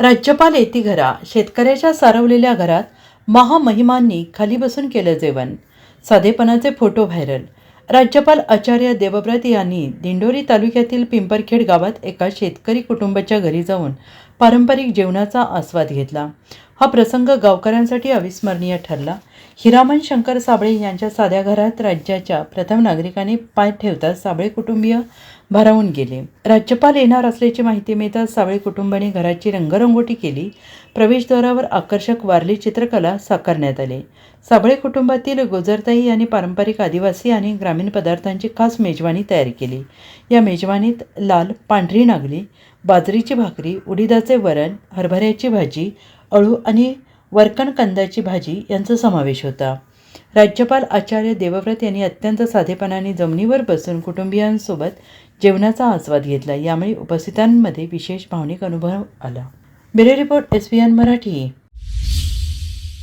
राज्यपाल येती घरा शेतकऱ्याच्या सारवलेल्या घरात महामहिमांनी खाली बसून केलं जेवण. साधेपणाचे फोटो व्हायरल. राज्यपाल आचार्य देवव्रत यांनी दिंडोरी तालुक्यातील पिंपरखेड गावात एका शेतकरी कुटुंबाच्या घरी जाऊन पारंपरिक जेवणाचा आस्वाद घेतला. हा प्रसंग गावकऱ्यांसाठी अविस्मरणीय ठरला. हिरामन शंकर साबळे यांच्या साध्या घरात राज्याच्या प्रथम नागरिकांनी पाय ठेवताच साबळे कुटुंबीय भारावून गेले. राज्यपाल येणार असल्याची माहिती मिळताच साबळे कुटुंबाने घराची रंगरंगोटी केली. प्रवेशद्वारावर आकर्षक वारली चित्रकला साकारण्यात आली. साबळे कुटुंबातील गोजरताई यांनी पारंपरिक आदिवासी आणि ग्रामीण पदार्थांची खास मेजवानी तयार केली. या मेजवानीत लाल पांढरी नागली बाजरीची भाकरी उडीदाचे वरण हरभऱ्याची भाजी अळू आणि वरकण कंदाची भाजी यांचा समावेश होता. राज्यपाल आचार्य देवव्रत यांनी अत्यंत साधेपणाने जमिनीवर बसून कुटुंबियांसोबत जेवणाचा आस्वाद घेतला. यामुळे उपस्थितांमध्ये विशेष भावनिक अनुभव आला. Bureau report S Marathi.